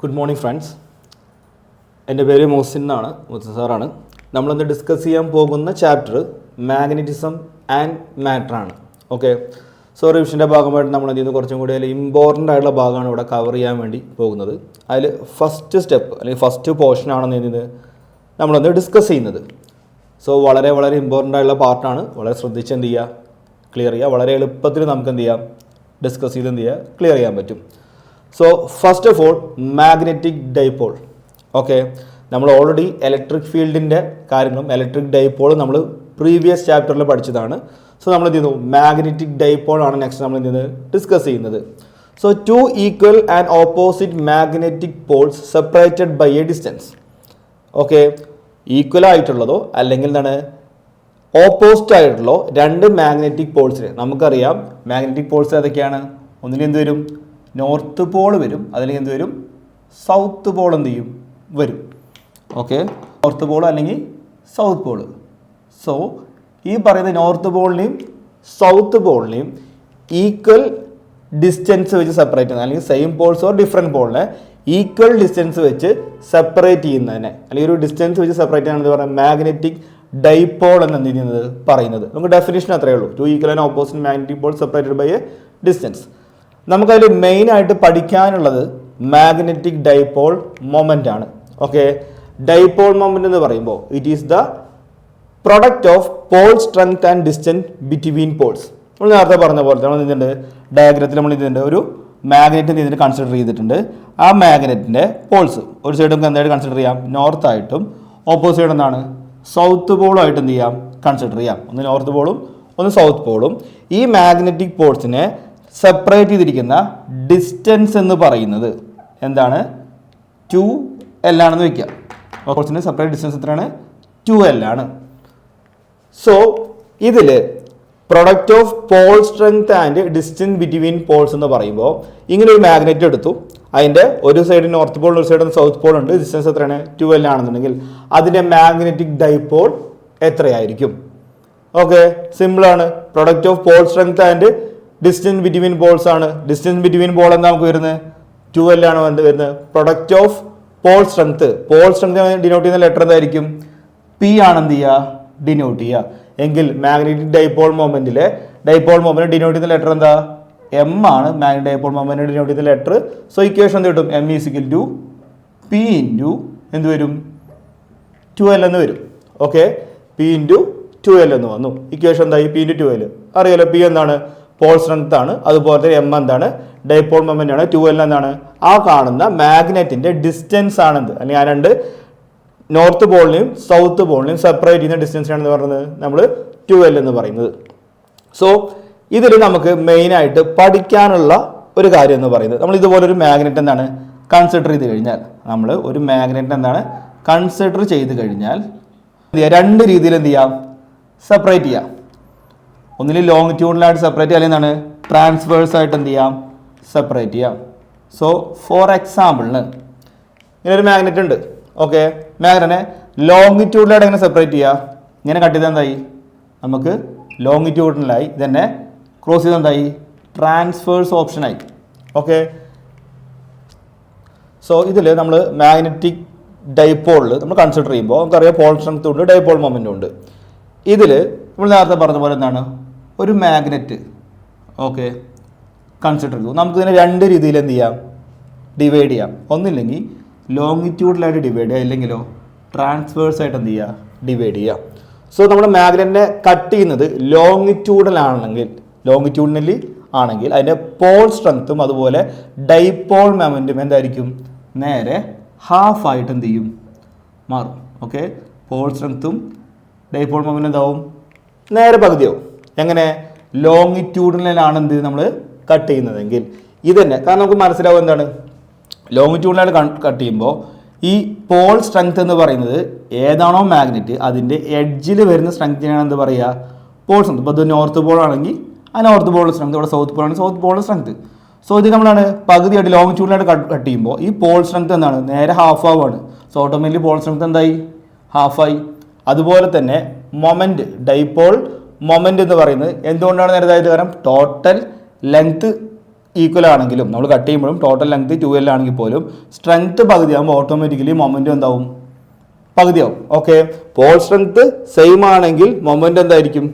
Good morning friends എന്റെ പേര് മോസിൻ എന്നാണ് മോസിൻ സാറാണ്. നമ്മളിന്ന് ഡിസ്കസ് ചെയ്യാൻ പോകുന്ന ചാപ്റ്റർ മാഗ്നറ്റിസം ആൻഡ് മാറ്റർ ആണ്. ഓക്കെ സോ റിവിഷന്റെ ഭാഗമായിട്ട് നമ്മൾ എന്ത് ചെയ്യുന്നു കുറച്ചും കൂടി അതിൽ ഇമ്പോർട്ടന്റ് ആയിട്ടുള്ള ഭാഗമാണ് ഇവിടെ കവർ ചെയ്യാൻ വേണ്ടി പോകുന്നത്. അതിൽ ഫസ്റ്റ് സ്റ്റെപ്പ് അല്ലെങ്കിൽ ഫസ്റ്റ് പോർഷൻ ആണെന്ന് ചെയ്യുന്നത് നമ്മളൊന്ന് ഡിസ്കസ് ചെയ്യുന്നത്. സോ വളരെ വളരെ ഇമ്പോർട്ടന്റ് ആയിട്ടുള്ള പാർട്ടാണ് വളരെ ശ്രദ്ധിച്ച് എന്ത് ചെയ്യുക? ക്ലിയർ ചെയ്യുക. വളരെ എളുപ്പത്തിൽ നമുക്ക് എന്ത് ചെയ്യാം? ഡിസ്കസ് ചെയ്ത് എന്ത് ചെയ്യുക? ക്ലിയർ ചെയ്യാൻ പറ്റും. So first of all magnetic dipole okay നമ്മൾ ഓൾറെഡി ഇലക്ട്രിക് ഫീൽഡിന്റെ കാര്യങ്ങളും ഇലക്ട്രിക് ഡൈപോൾ നമ്മൾ പ്രീവിയസ് ചാപ്റ്ററിൽ പഠിച്ചതാണ്. സോ നമ്മൾ എന്ത് ചെയ്യുന്നു? മാഗ്നറ്റിക് ഡൈപോൾ ആണ് നെക്സ്റ്റ് നമ്മൾ എന്ത് ചെയ്യുന്നത്? ഡിസ്കസ് ചെയ്യുന്നത്. So two equal and opposite magnetic poles separated by a distance okay equal ആയിട്ടുള്ളതോ അല്ലെങ്കിൽ എന്താണ്? ഓപ്പോസിറ്റ് ആയിട്ടുള്ള രണ്ട് മാഗ്നറ്റിക് പോൾസിന് നമുക്കറിയാം. മാഗ്നറ്റിക് പോൾസ് ഏതൊക്കെയാണ്? ഒന്നിനെന്ത് വരും? നോർത്ത് പോൾ വരും. അതിലേക്ക് എന്ത് വരും? സൗത്ത് പോൾ എന്ത് ചെയ്യും? വരും. ഓക്കെ? നോർത്ത് പോൾ അല്ലെങ്കിൽ സൗത്ത് പോൾ സോ ഈ പറയുന്ന നോർത്ത് പോളിനെയും സൗത്ത് പോളിനെയും ഈക്വൽ ഡിസ്റ്റൻസ് വെച്ച് സെപ്പറേറ്റ് ചെയ്യുന്ന അല്ലെങ്കിൽ സെയിം പോൾസ് ഓർ ഡിഫറെന്റ് പോളിനെ ഈക്വൽ ഡിസ്റ്റൻസ് വെച്ച് സെപ്പറേറ്റ് ചെയ്യുന്നതിനെ അല്ലെങ്കിൽ ഒരു ഡിസ്റ്റൻസ് വെച്ച് സെപ്പറേറ്റ് ചെയ്യുന്നത് പറയുന്നത് മാഗ്നറ്റിക് ഡൈപോൾ എന്ന് എന്ത് ചെയ്യുന്നത്? പറയുന്നത്. നമുക്ക് ഡെഫിനേഷൻ അത്രയേ ഉള്ളൂ. Two equal and opposite magnetic pole separated by a distance നമുക്കതിൽ മെയിനായിട്ട് പഠിക്കാനുള്ളത് മാഗ്നറ്റിക് ഡൈപോൾ മൊമെന്റ് ആണ്. ഓക്കെ ഡൈപോൾ മൊമെന്റ് എന്ന് പറയുമ്പോൾ it is the product of pole strength and distance between poles നമ്മൾ നേരത്തെ പറഞ്ഞ പോലെ നമ്മൾ ഇതിന്റെ ഡയഗ്രത്തിൽ നമ്മൾ ഇതിന്റെ ഒരു മാഗ്നറ്റ് ഇതിന് കൺസിഡർ ചെയ്തിട്ടുണ്ട്. ആ മാഗ്നറ്റിന്റെ പോൾസ് ഒരു സൈഡ് നമുക്ക് എന്തായിട്ട് കൺസിഡർ ചെയ്യാം? നോർത്ത് ആയിട്ടും ഓപ്പോസിറ്റ് എന്താണ്? സൗത്ത് പോളുമായിട്ട് എന്ത് ചെയ്യാം? കൺസിഡർ ചെയ്യാം. ഒന്ന് നോർത്ത് പോളും ഒന്ന് സൗത്ത് പോളും ഈ മാഗ്നറ്റിക് പോൾസിനെ സെപ്പറേറ്റ് ചെയ്തിരിക്കുന്ന ഡിസ്റ്റൻസ് എന്ന് പറയുന്നത് എന്താണ്? ടു എൽ ആണെന്ന് വെക്കുക ഓപ്പോസിന്റെ സെപ്പറേറ്റ് ഡിസ്റ്റൻസ് എത്രയാണ്? ടു എൽ ആണ്. സോ ഇതിൽ product of pole strength and distance between poles എന്ന് പറയുമ്പോൾ ഇങ്ങനെ ഒരു മാഗ്നറ്റ് എടുത്തു. അതിന്റെ ഒരു സൈഡ് നോർത്ത് പോൾ ഒരു സൈഡ് സൗത്ത് പോൾ ഉണ്ട്. ഡിസ്റ്റൻസ് എത്രയാണ്? ടു എൽ ആണെന്നുണ്ടെങ്കിൽ അതിന്റെ മാഗ്നറ്റിക് ഡൈപോൾ എത്രയായിരിക്കും? ഓക്കെ സിമ്പിളാണ് product of pole strength and distance between poles ആണ്. ഡിസ്റ്റൻസ് ബിറ്റ്വീൻ പോൾ എന്താ നമുക്ക് വരുന്നത്? ട്വൽവ് ആണ് വരുന്നത്. Product of pole strength pole strength denote ചെയ്യുന്ന ലെറ്റർ എന്തായിരിക്കും? പി ആണ് എന്ത് ചെയ്യുക? ഡിനോട്ട് ചെയ്യുക. എങ്കിൽ മാഗ്നറ്റിക് ഡൈപോൾ മൊമെന്റിലെ ഡൈപോൾ മൊമെന്റ് ഡിനോട്ട് ചെയ്യുന്ന ലെറ്റർ എന്താ? എം ആണ് മാഗ്നറ്റിക് ഡൈപോൾ മൊമെന്റ് ഡിനോട്ട് ചെയ്യുന്ന ലെറ്റർ സോ ഇക്വേഷൻ എന്ത് കിട്ടും? M is equal to P into എന്ത് വരും? ട്വൽവ് എന്ന് വരും. ഓക്കെ പി ഇന്റു ട്വൽവ് എന്ന് വന്നു. ഇക്വേഷൻ എന്തായി? പി ഇന്റു ട്വൽവ് അറിയാലോ പി എന്താണ്? പോൾ സ്ട്രെങ്ത് ആണ്. അതുപോലെ തന്നെ എം എന്താണ്? ഡൈപോൾ മൊമെന്റ് ആണ്. ട്വൽവ് എന്താണ്? ആ കാണുന്ന മാഗ്നറ്റിന്റെ ഡിസ്റ്റൻസ് ആണെന്ത്? അല്ലെങ്കിൽ ആ രണ്ട് നോർത്ത് പോളിനെയും സൗത്ത് പോളിനെയും സെപ്പറേറ്റ് ചെയ്യുന്ന ഡിസ്റ്റൻസ് ആണെന്ന് പറയുന്നത് നമ്മൾ ട്വൽവ് എന്ന് പറയുന്നത്. സോ ഇതിൽ നമുക്ക് മെയിനായിട്ട് പഠിക്കാനുള്ള ഒരു കാര്യം എന്ന് പറയുന്നത്. നമ്മൾ ഇതുപോലെ ഒരു മാഗ്നറ്റ് എന്താണ്? കൺസിഡർ ചെയ്ത് കഴിഞ്ഞാൽ നമ്മൾ ഒരു മാഗ്നറ്റ് എന്താണ്? കൺസിഡർ ചെയ്ത് കഴിഞ്ഞാൽ രണ്ട് രീതിയിൽ എന്ത് ചെയ്യാം? സെപ്പറേറ്റ് ചെയ്യാം. ഒന്നിൽ ലോങ്ങിറ്റ്യൂഡിലായിട്ട് സെപ്പറേറ്റ് ചെയ്യാം. അല്ലെങ്കിൽ എന്താണ്? ട്രാൻസ്ഫേഴ്സ് ആയിട്ട് എന്ത് ചെയ്യാം? സെപ്പറേറ്റ് ചെയ്യാം. സോ ഫോർ എക്സാമ്പിളിന് ഇങ്ങനെ ഒരു മാഗ്നറ്റ് ഉണ്ട്. ഓക്കെ മാഗ്നറ്റിനെ ലോങ്ങിറ്റ്യൂഡിലായിട്ട് എങ്ങനെ സെപ്പറേറ്റ് ചെയ്യുക ഇങ്ങനെ കട്ട് ചെയ്താൽ എന്തായി? നമുക്ക് ലോങ്ങിറ്റ്യൂഡിലായി ഇതന്നെ ക്രോസ് ചെയ്ത് എന്തായി? ട്രാൻസ്ഫേഴ്സ് ഓപ്ഷനായി ഓക്കെ സോ ഇതിൽ നമ്മൾ മാഗ്നറ്റിക് ഡൈപോളിൽ നമ്മൾ കൺസിഡർ ചെയ്യുമ്പോൾ നമുക്കറിയാം പോൾ സ്ട്രെങ്ത് ഉണ്ട് ഡൈപോൾ മൊമെന്റ് ഉണ്ട്. ഇതിൽ നമ്മൾ നേരത്തെ പറഞ്ഞ പോലെ എന്താണ്? ഒരു മാഗ്നറ്റ് ഓക്കെ കൺസിഡർ ചെയ്തു. നമുക്കിതിനെ രണ്ട് രീതിയിൽ എന്ത് ചെയ്യാം? ഡിവൈഡ് ചെയ്യാം. ഒന്നില്ലെങ്കിൽ ലോങ്ങിറ്റ്യൂഡിലായിട്ട് ഡിവൈഡ് ചെയ്യുക ഇല്ലെങ്കിലോ ട്രാൻസ്ഫേഴ്സ് ആയിട്ട് എന്ത് ചെയ്യുക? ഡിവൈഡ് ചെയ്യാം സോ നമ്മുടെ മാഗ്നറ്റിനെ കട്ട് ചെയ്യുന്നത് ലോങ്ങിറ്റ്യൂഡിലാണെങ്കിൽ ലോങ്ങിറ്റ്യൂഡിനലി ആണെങ്കിൽ അതിന്റെ പോൾ സ്ട്രെങ്ത്തും അതുപോലെ ഡൈപോൾ മൊമെന്റും എന്തായിരിക്കും? നേരെ ഹാഫ് ആയിട്ട് എന്ത് ചെയ്യും? മാറും. ഓക്കെ പോൾ സ്ട്രെങ്ത്തും ഡൈപോൾ മൊമെന്റ് എന്താവും? നേരെ പകുതിയാവും. എങ്ങനെ ലോങ്ങിറ്റ്യൂഡിലാണ് എന്ത് നമ്മൾ കട്ട് ചെയ്യുന്നതെങ്കിൽ. ഇത് തന്നെ കാരണം നമുക്ക് മനസ്സിലാവും എന്താണ്? ലോങ്ങിറ്റ്യൂഡിനാണ് കട്ട് ചെയ്യുമ്പോൾ ഈ പോൾ സ്ട്രെങ്ത് എന്ന് പറയുന്നത് ഏതാണോ മാഗ്നറ്റ് അതിന്റെ എഡ്ജിൽ വരുന്ന സ്ട്രെങ്ത്തിനാണ് എന്ത് പറയുക പോൾ സ്ട്രെങ്ത് ഇപ്പോൾ ഇത് നോർത്ത് പോൾ ആണെങ്കിൽ ആ നോർത്ത് പോൾ സ്ട്രെങ്ത് ഇവിടെ സൗത്ത് പോൾ ആണെങ്കിൽ സൗത്ത് പോൾ സ്ട്രെങ്ത് സോ ഇത് നമ്മളാണ് പകുതിയായിട്ട് ലോങ്ങിറ്റ്യൂഡിലായിട്ട് കട്ട് ചെയ്യുമ്പോൾ ഈ പോൾ സ്ട്രെങ്ത് എന്താണ്? നേരെ ഹാഫ് ആവാണ്. സോ ഓട്ടോമാറ്റിക്കലി പോൾ സ്ട്രെങ്ത് എന്തായി? ഹാഫായി അതുപോലെ തന്നെ മൊമെന്റ് ഡൈപോൾ മൊമെന്റ് എന്ന് പറയുന്നത്. എന്തുകൊണ്ടാണ് നേരത്തെ കാരണം ടോട്ടൽ ലെങ്ത് ഈക്വൽ ആണെങ്കിലും നമ്മൾ കട്ട് ചെയ്യുമ്പോഴും ടോട്ടൽ ലെങ്ത് ടു എൽ ആണെങ്കിൽ പോലും സ്ട്രെങ്ത് പകുതിയാകുമ്പോൾ ഓട്ടോമാറ്റിക്കലി മൊമെന്റും എന്താവും? പകുതിയാവും. ഓക്കെ പോൾ സ്ട്രെങ്ത് സെയിം ആണെങ്കിൽ മൊമെന്റ് എന്തായിരിക്കും?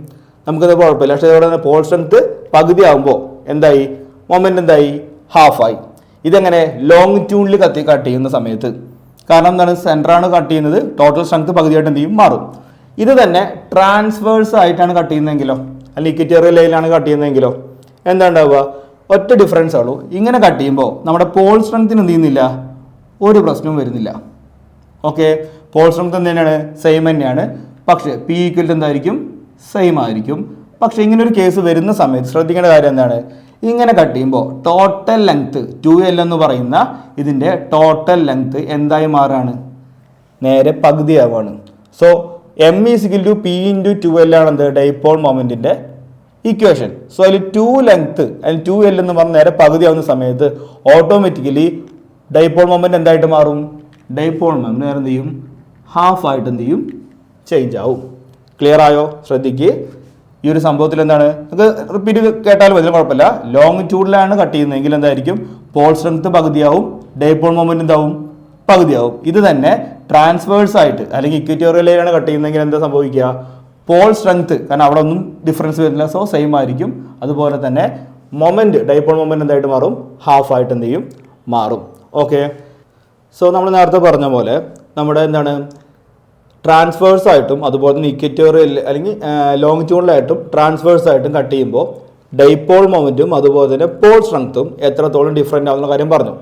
നമുക്കത് കുഴപ്പമില്ല. പക്ഷേ ഇവിടെ പോൾ സ്ട്രെങ്ത് പകുതി ആകുമ്പോൾ എന്തായി? മൊമെന്റ് എന്തായി? ഹാഫായി ഇതെങ്ങനെ? ലോങ് ട്യൂണിൽ കത്തി കട്ട് ചെയ്യുന്ന സമയത്ത്. കാരണം എന്താണ്? സെന്ററാണ് കട്ട് ചെയ്യുന്നത്. ടോട്ടൽ സ്ട്രെങ്ത് പകുതിയായിട്ട് എന്ത് ചെയ്യും? മാറും. ഇത് തന്നെ ട്രാൻസ്വേഴ്സ് ആയിട്ടാണ് കട്ട് ചെയ്യുന്നതെങ്കിലോ അല്ലെങ്കിൽ ഇക്വിറ്റേറിയൽ ലൈനിലാണ് കട്ട് ചെയ്യുന്നതെങ്കിലോ എന്താ ഉണ്ടാവുക? ഒറ്റ ഡിഫറൻസ് ഉള്ളൂ ഇങ്ങനെ കട്ട് ചെയ്യുമ്പോൾ നമ്മുടെ പോൾ സ്ട്രെങ്ത്തിന് എന്ത് ചെയ്യുന്നില്ല? ഒരു പ്രശ്നവും വരുന്നില്ല. ഓക്കെ പോൾ സ്ട്രെങ്ത് തന്നെയാണ്? സെയിം തന്നെയാണ്. പക്ഷേ പി ഈക്വൽ എന്തായിരിക്കും? സെയിം ആയിരിക്കും. പക്ഷേ ഇങ്ങനെ ഒരു കേസ് വരുന്ന സമയത്ത് ശ്രദ്ധിക്കേണ്ട കാര്യം എന്താണ്? ഇങ്ങനെ കട്ട് ചെയ്യുമ്പോൾ ടോട്ടൽ ലെങ്ത് ടു എൽ എന്ന് പറയുന്ന ഇതിന്റെ ടോട്ടൽ ലെങ്ത് എന്തായി മാറാണ്? നേരെ പകുതിയാവാണ് so M is equal to P into two L ആണ് എന്ത് ഡൈപോൾ മൊമെന്റിന്റെ ഇക്വേഷൻ സോ അതിൽ ടു ലെങ്ത്ത് അതിൽ ടു എൽ എന്ന് പറഞ്ഞ നേരെ പകുതിയാവുന്ന സമയത്ത് ഓട്ടോമാറ്റിക്കലി ഡൈപോൾ മൊമെന്റ് എന്തായിട്ട് മാറും? ഡൈപോൾ മൊമെന്റ് നേരെ എന്ത് ചെയ്യും? ഹാഫ് ആയിട്ട് എന്ത് ചെയ്യും? ചേഞ്ച് ആവും. ക്ലിയർ ആയോ? ശ്രദ്ധിക്കുക ഈ ഒരു സംഭവത്തിൽ എന്താണ്? നമുക്ക് റിപ്പീറ്റ് കേട്ടാലും അതിന് കുഴപ്പമില്ല. ലോങ് ട്യൂഡിലാണ് കട്ട് ചെയ്യുന്നതെങ്കിൽ എന്തായിരിക്കും? പോൾ സ്ട്രെങ്ത് പകുതിയാവും. ഡൈപോൾ മൊമെന്റ് എന്താവും? പകുതിയാവും. ഇത് തന്നെ ട്രാൻസ്ഫേഴ്സ് ആയിട്ട് അല്ലെങ്കിൽ ഇക്വിറ്റോറിയൽ ലൈനാണ് കട്ട് ചെയ്യുന്നതെങ്കിൽ എന്താ സംഭവിക്കുക? പോൾ സ്ട്രെങ്ത് കാരണം അവിടെ ഒന്നും ഡിഫറൻസ് വരുന്നില്ല. സോ സെയിം ആയിരിക്കും. അതുപോലെ തന്നെ മൊമെന്റ് ഡൈപ്പോൾ മൊമെന്റ് എന്തായിട്ട് മാറും? ഹാഫ് ആയിട്ട് എന്ത് ചെയ്യും? മാറും. ഓക്കെ സോ നമ്മൾ നേരത്തെ പറഞ്ഞ പോലെ നമ്മുടെ എന്താണ്? ട്രാൻസ്ഫേഴ്സ് ആയിട്ടും അതുപോലെ തന്നെ ഇക്വറ്റോറിയൽ അല്ലെങ്കിൽ ലോങ് ട്യൂണിലായിട്ടും ട്രാൻസ്ഫേഴ്സ് ആയിട്ടും കട്ട് ചെയ്യുമ്പോൾ ഡൈപ്പോൾ മൊമെന്റും അതുപോലെ തന്നെ പോൾ സ്ട്രെങ്ത്തും എത്രത്തോളം ഡിഫറെന്റ് ആവുന്ന കാര്യം പറഞ്ഞു.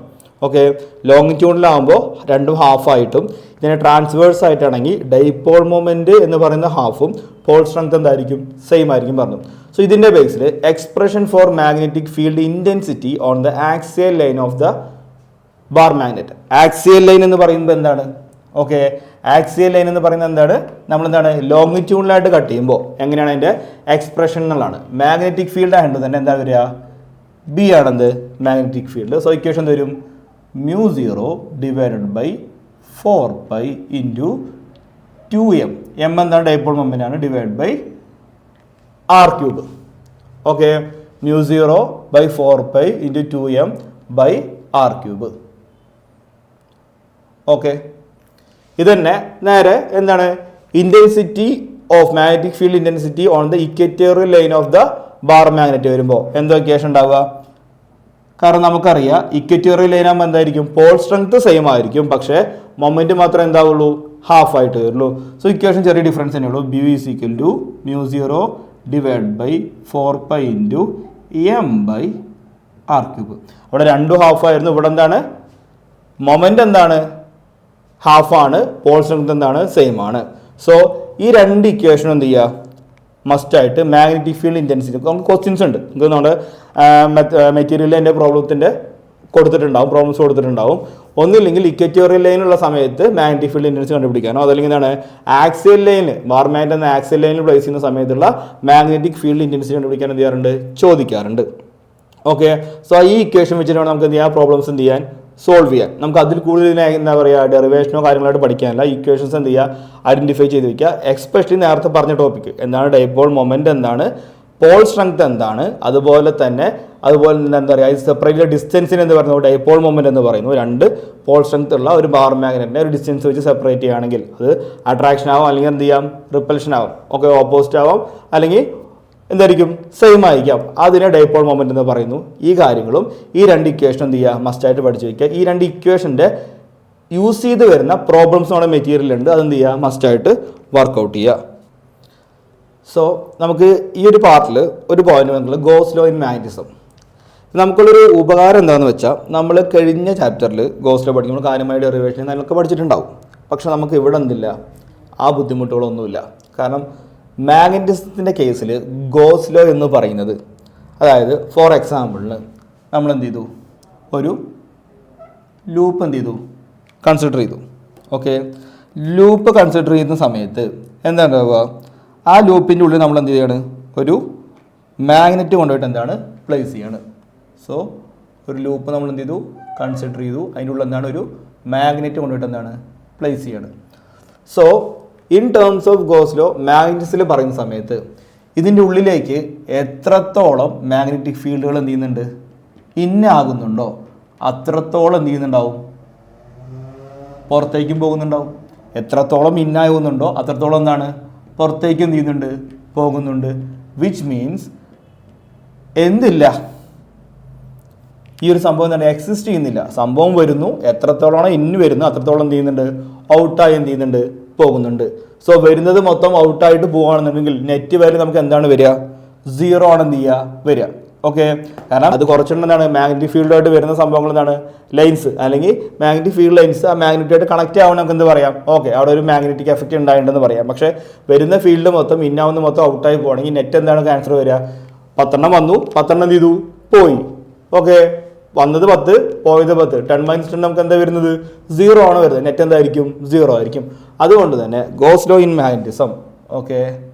ഓക്കെ ലോങ് ട്യൂണിലാകുമ്പോൾ രണ്ടും ഹാഫായിട്ടും ഇതിനെ ട്രാൻസ്വേഴ്സ് ആയിട്ടാണെങ്കിൽ ഡൈപോൾ മൊമെന്റ് എന്ന് പറയുന്ന ഹാഫും പോൾ സ്ട്രെങ്ത് എന്തായിരിക്കും? സെയിം ആയിരിക്കും പറഞ്ഞു. സോ ഇതിന്റെ ബേസിൽ expression for magnetic field intensity on the axial line of the bar magnet axial line എന്ന് പറയുമ്പോൾ എന്താണ്? ഓക്കെ ആക്സിയൽ ലൈൻ എന്ന് പറയുന്നത് എന്താണ്? നമ്മൾ എന്താണ് ട്യൂണിലായിട്ട് കട്ട് ചെയ്യുമ്പോൾ എങ്ങനെയാണ് അതിന്റെ എക്സ്പ്രഷൻ എന്നുള്ളതാണ്. മാഗ്നറ്റിക് ഫീൽഡ് ആയതുകൊണ്ട് തന്നെ എന്താ വരിക? ബി ആണെന്ത്? മാഗ്നറ്റിക് ഫീൽഡ് സോ ഇക്വേഷൻ തരും mu zero divided by four pi into two M M എന്താണ് ഡൈപ്പോൾ മൊമെന്റ് ആണ് divide by R cube okay mu zero by four pi into two M by R cube okay ഇത് നേരെ എന്താണ്? Intensity of magnetic field intensity on the equatorial line of the bar magnet വരുമ്പോൾ എന്തൊക്കെയാണ് ഉണ്ടാവുക? കാരണം നമുക്കറിയാം equatorial ലൈനാകുമ്പോൾ എന്തായിരിക്കും? Pole strength same ആയിരിക്കും. പക്ഷേ മൊമെന്റ് മാത്രം എന്താവുള്ളൂ? ഹാഫ് ആയിട്ട് വരുള്ളൂ. സോ ഇക്വേഷൻ ചെറിയ ഡിഫറൻസ് തന്നെ ഉള്ളൂ B is equal to mu zero divide by four pi into M by R cube അവിടെ രണ്ടും ഹാഫ് ആയിരുന്നു. ഇവിടെ എന്താണ്? മൊമെന്റ് എന്താണ്? ഹാഫാണ് പോൾ സ്ട്രെങ്ത് എന്താണ്? സെയിം ആണ്. സോ ഈ രണ്ട് ഇക്വേഷനും എന്ത് ചെയ്യുക? മസ്റ്റായിട്ട് മാഗ്നറ്റിക് ഫീൽഡ് ഇന്റൻസിറ്റി നമുക്ക് ക്വസ്റ്റ്യൻസ് ഉണ്ട്. നമുക്ക് നമ്മുടെ മെറ്റീരിയലിൽ എന്റെ പ്രോബ്ലത്തിന്റെ കൊടുത്തിട്ടുണ്ടാവും പ്രോബ്ലംസ് കൊടുത്തിട്ടുണ്ടാവും. ഒന്നില്ലെങ്കിൽ ഇക്വറ്റോറിയൽ ലൈനുള്ള സമയത്ത് മാഗ്നറ്റിക് ഫീൽഡ് ഇന്റൻസിറ്റി കണ്ടുപിടിക്കാനോ അതല്ലെങ്കിൽ എന്താണ് ആക്സിയൽ ലൈന് ബാർമാന്റെ എന്ന ആക്സിയൽ ലൈനിൽ പ്ലേസ് ചെയ്യുന്ന സമയത്തുള്ള മാഗ്നറ്റിക് ഫീൽഡ് ഇന്റൻസിറ്റി കണ്ടുപിടിക്കാൻ എന്ത് ചെയ്യാറുണ്ട്? ചോദിക്കാറുണ്ട്. ഓക്കെ സോ ഈ ഇക്വേഷൻ വെച്ചിട്ട് വേണം നമുക്ക് എന്ത് ചെയ്യാൻ പ്രോബ്ലംസ് എന്ത് ചെയ്യാൻ? സോൾവ് ചെയ്യാൻ. നമുക്ക് അതിൽ കൂടുതൽ ഇതിനെ എന്താ പറയുക ഡെറിവേഷനോ കാര്യങ്ങളായിട്ട് പഠിക്കാനല്ല. ഇക്വേഷൻസ് എന്ത് ചെയ്യുക ഐഡന്റിഫൈ ചെയ്ത് വെക്കുക. എക്സ്പെഷ്യലി നേരത്തെ പറഞ്ഞ ടോപ്പിക് എന്താണ് ഡൈപോൾ മൊമെന്റ് എന്താണ്? പോൾ സ്ട്രെങ്ത് എന്താണ്? അതുപോലെ തന്നെ അതുപോലെ തന്നെ എന്താ പറയുക സെപ്പറേറ്റ് ഡിസ്റ്റൻസിന് എന്ന് പറയുന്നത് ഡൈപോൾ മൊമെന്റ് എന്ന് പറയുന്നു. രണ്ട് പോൾ സ്ട്രെങ്ത് ഉള്ള ഒരു ബാർ മാഗ്നറ്റിനെ ഒരു ഡിസ്റ്റൻസ് വെച്ച് സെപ്പറേറ്റ് ചെയ്യുകയാണെങ്കിൽ അത് അട്രാക്ഷൻ ആവാം അല്ലെങ്കിൽ എന്ത് ചെയ്യാം? റിപ്പൽഷൻ ആവാം. ഓക്കെ ഓപ്പോസിറ്റ് ആവാം അല്ലെങ്കിൽ എന്തായിരിക്കും? സെയിം ആയിരിക്കാം. അതിനെ ഡൈപോൾ മൊമെന്റ് എന്ന് പറയുന്നു. ഈ കാര്യങ്ങളും ഈ രണ്ട് ഇക്വേഷൻ എന്ത് ചെയ്യുക? മസ്റ്റായിട്ട് പഠിച്ചു വയ്ക്കുക ഈ രണ്ട് ഇക്വേഷന്റെ യൂസ് ചെയ്ത് വരുന്ന പ്രോബ്ലംസ് നമ്മുടെ മെറ്റീരിയൽ ഉണ്ട് അതെന്ത് ചെയ്യുക? മസ്റ്റായിട്ട് വർക്കൗട്ട് ചെയ്യുക. സോ നമുക്ക് ഈ ഒരു പാർട്ടിൽ ഒരു പോയിന്റ് വന്നിട്ടുള്ള ഗോസ് ലോ ഇൻ മാഗ്നറ്റിസം നമുക്കുള്ളൊരു ഉപകാരം എന്താണെന്ന് വെച്ചാൽ നമ്മൾ കഴിഞ്ഞ ചാപ്റ്ററിൽ ഗോസ് ലോ പഠിക്കുമ്പോൾ കാര്യമായ ഡെറിവേഷൻ അതിലൊക്കെ പഠിച്ചിട്ടുണ്ടാവും. പക്ഷെ നമുക്ക് ഇവിടെ എന്തില്ല? ആ ബുദ്ധിമുട്ടുകളൊന്നുമില്ല. കാരണം മാഗ്നറ്റിസത്തിന്റെ കേസിൽ ഗോസ്ലോ എന്ന് പറയുന്നത്. അതായത് ഫോർ എക്സാമ്പിളിന് നമ്മൾ എന്ത് ചെയ്തു? ഒരു ലൂപ്പ് എന്ത് ചെയ്തു? കൺസിഡർ ചെയ്തു. ഓക്കെ ലൂപ്പ് കൺസിഡർ ചെയ്യുന്ന സമയത്ത് എന്താ ഉണ്ടാവുക ആ ലൂപ്പിന്റെ ഉള്ളിൽ നമ്മൾ എന്ത് ചെയ്യാണ്? ഒരു മാഗ്നറ്റ് കൊണ്ടുപോയിട്ട് എന്താണ്? പ്ലേസ് ചെയ്യാണ്. സോ ഒരു ലൂപ്പ് നമ്മൾ എന്ത് ചെയ്തു? കൺസിഡർ ചെയ്തു. അതിന്റെ ഉള്ളിൽ എന്താണ്? ഒരു മാഗ്നറ്റ് കൊണ്ടുപോയിട്ട് എന്താണ്? പ്ലേസ് ചെയ്യാണ്. So in terms of Gauss law മാഗ്നറ്റിസിൽ പറയുന്ന സമയത്ത് ഇതിന്റെ ഉള്ളിലേക്ക് എത്രത്തോളം മാഗ്നറ്റിക് ഫീൽഡുകൾ എന്ത് ചെയ്യുന്നുണ്ട്? ഇന്ന ആകുന്നുണ്ടോ? അത്രത്തോളം എന്ത് ചെയ്യുന്നുണ്ടാവും? പുറത്തേക്കും പോകുന്നുണ്ടാവും. എത്രത്തോളം ഇന്നാകുന്നുണ്ടോ അത്രത്തോളം എന്താണ്? പുറത്തേക്കും എന്ത് ചെയ്യുന്നുണ്ട്? പോകുന്നുണ്ട്. വിച്ച് മീൻസ് എന്തില്ല? ഈ ഒരു സംഭവം എന്താണ്? എക്സിസ്റ്റ് ചെയ്യുന്നില്ല. സംഭവം വരുന്നു എത്രത്തോളം ഇന്ന് വരുന്നു അത്രത്തോളം എന്ത് ചെയ്യുന്നുണ്ട്? ഔട്ടായി എന്ത് ചെയ്യുന്നുണ്ട്? പോകുന്നുണ്ട്. സോ വരുന്നത് മൊത്തം ഔട്ടായിട്ട് പോവുകയാണെന്നുണ്ടെങ്കിൽ നെറ്റ് വാല്യൂ നമുക്ക് എന്താണ് വരിക? സീറോ ആണ് എന്ത് ചെയ്യുക വരിക. ഓക്കെ കാരണം അത് കുറച്ചുകൊണ്ട് എന്താണ്? മാഗ്നറ്റിക് ഫീൽഡായിട്ട് വരുന്ന സംഭവങ്ങൾ എന്താണ്? ലൈൻസ് അല്ലെങ്കിൽ മാഗ്നറ്റിക് ഫീൽഡ് ലൈൻസ് ആ മാഗ്നറ്റുമായിട്ട് കണക്ട് ആവണം നമുക്ക് എന്ത് പറയാം? ഓക്കെ അവിടെ ഒരു മാഗ്നറ്റിക് എഫക്റ്റ് ഉണ്ടായിട്ടുണ്ടെന്ന് പറയാം. പക്ഷേ വരുന്ന ഫീൽഡ് മൊത്തം ഇന്നാവുന്ന മൊത്തം ഔട്ടായി പോകണമെങ്കിൽ നെറ്റ് എന്താണ് ക്യാൻസർ വരിക? പത്തെണ്ണം വന്നു. പത്തെണ്ണം എന്ത് ചെയ്തു? പോയി. ഓക്കെ വന്നത് പത്ത് പോയത് പത്ത്. ടെൻ മൈനസ് ടെൻ നമുക്ക് എന്താ വരുന്നത്? സീറോ ആണ് വരുന്നത്. നെറ്റ് എന്തായിരിക്കും? സീറോ ആയിരിക്കും. അതുകൊണ്ട് തന്നെ Gauss law in magnetism. Okay.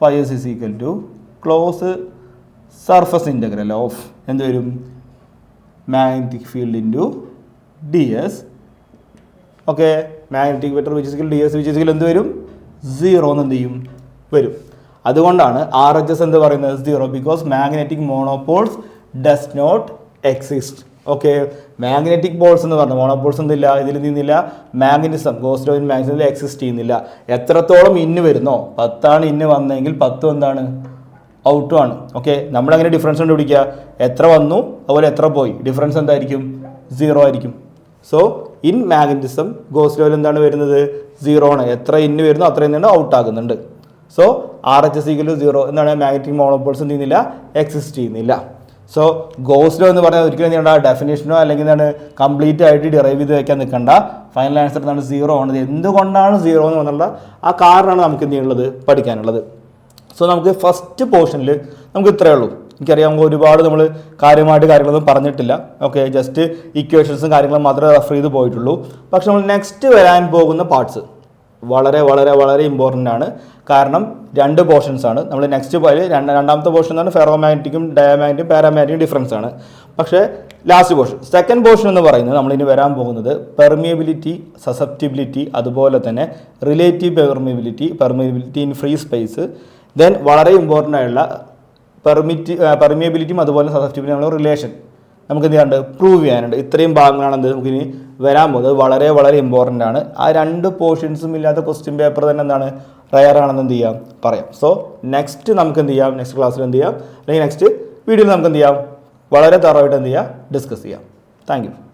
Five S is equal to closed surface integral of എന്ത് വരും? Magnetic field into D S okay. Magnetic vector which is equal D S which is equal എന്ത് വരും? Zero എന്ന് എന്ത് ചെയ്യും? വരും. അതുകൊണ്ടാണ് R H S എന്ന് പറയുന്നത്? Zero. Because magnetic monopoles does not exist okay magnetic poles എന്ന് പറഞ്ഞു. മോണോപോൾസ് എന്തില്ല ഇതിൽ നിന്നില്ല. മാഗ്നറ്റിസം ഗോസ്റ്റ് ഓഫ് എക്സിസ്റ്റ് ചെയ്യുന്നില്ല. എത്രത്തോളം ഇന്ന് വരുന്നോ പത്താണ് ഇന്ന് വന്നെങ്കിൽ പത്തും എന്താണ്? ഔട്ടും ആണ്. ഓക്കെ നമ്മളങ്ങനെ ഡിഫറൻസ് കണ്ടുപിടിക്കുക? എത്ര വന്നു അതുപോലെ എത്ര പോയി? ഡിഫറൻസ് എന്തായിരിക്കും? സീറോ ആയിരിക്കും. സോ ഇൻ മാഗ്നറ്റിസം ഗോസ്ലോയിൽ എന്താണ് വരുന്നത്? സീറോ ആണ്. എത്ര ഇന്ന് വരുന്നു അത്രയും തന്നെ ഔട്ട് ആകുന്നുണ്ട്. So R H S equal zero എന്താണ്? മാഗ്നറ്റിക് മോണോപോൾസ് എന്ത് ചെയ്യുന്നില്ല എക്സിസ്റ്റ് ചെയ്യുന്നില്ല. സോ ഗോസ്ലോ എന്ന് പറഞ്ഞാൽ ഒരിക്കലും ചെയ്യണ്ട ഡെഫിനേഷനോ അല്ലെങ്കിൽ എന്താണ് കംപ്ലീറ്റ് ആയിട്ട് ഡിറൈവ് ചെയ്ത് വെക്കാൻ നിൽക്കണ്ട. ഫൈനൽ ആൻസർ എന്താണ് സീറോ ആണ്. എന്തുകൊണ്ടാണ് സീറോ എന്ന് പറഞ്ഞുള്ള ആ കാരണമാണ് നമുക്ക് എന്ത് ചെയ്യാനുള്ളത്? പഠിക്കാനുള്ളത്. സോ നമുക്ക് ഫസ്റ്റ് പോർഷനിൽ നമുക്ക് ഇത്രയേ ഉള്ളൂ. എനിക്കറിയാം നമുക്ക് ഒരുപാട് നമ്മൾ കാര്യമായിട്ട് കാര്യങ്ങളൊന്നും പറഞ്ഞിട്ടില്ല. ഓക്കെ ജസ്റ്റ് ഇക്വേഷൻസും കാര്യങ്ങളും മാത്രമേ റെഫർ ചെയ്ത് പോയിട്ടുള്ളൂ. പക്ഷെ നമ്മൾ നെക്സ്റ്റ് വരാൻ പോകുന്ന പാർട്സ് വളരെ വളരെ വളരെ ഇമ്പോർട്ടന്റ് ആണ്. കാരണം രണ്ട് പോർഷൻസ് ആണ്. നമ്മൾ നെക്സ്റ്റ് പോയാൽ രണ്ട് രണ്ടാമത്തെ പോർഷൻ എന്ന് പറഞ്ഞാൽ ഫെറോമാഗ്നറ്റിക്കും ഡയമാഗ്നറ്റിക്കും പാരാമാഗ്നറ്റിക്കും ഡിഫറൻസ് ആണ്. പക്ഷേ ലാസ്റ്റ് പോർഷൻ സെക്കൻഡ് പോർഷൻ എന്ന് പറയുന്നത് നമ്മളിനി വരാൻ പോകുന്നത് പെർമിയബിലിറ്റി സസെപ്റ്റിബിലിറ്റി അതുപോലെ തന്നെ relative permeability permeability in free space then വളരെ ഇമ്പോർട്ടന്റ് ആയുള്ള പെർമിറ്റി പെർമിയബിലിറ്റിയും അതുപോലെ സസെപ്റ്റിബിലിറ്റി നമ്മൾ റിലേഷൻ നമുക്ക് എന്ത് ചെയ്യാനുണ്ട്? പ്രൂവ് ചെയ്യാനുണ്ട്. ഇത്രയും ഭാഗങ്ങളാണ് എന്ത് നമുക്കിനി വരാൻ പോകുന്നത്. വളരെ വളരെ ഇമ്പോർട്ടന്റ് ആണ്. ആ രണ്ട് പോർഷൻസും ഇല്ലാത്ത ക്വസ്റ്റ്യൻ പേപ്പർ തന്നെ എന്താണ്? റയർ ആണെന്ന് എന്ത് ചെയ്യാം? പറയാം. സോ നെക്സ്റ്റ് നമുക്ക് എന്ത് ചെയ്യാം? നെക്സ്റ്റ് ക്ലാസ്സിൽ എന്ത് ചെയ്യാം? അല്ലെങ്കിൽ നെക്സ്റ്റ് വീഡിയോയിൽ നമുക്ക് എന്ത് ചെയ്യാം? വളരെ തറവായിട്ട് എന്ത് ചെയ്യാം? ഡിസ്കസ് ചെയ്യാം. താങ്ക്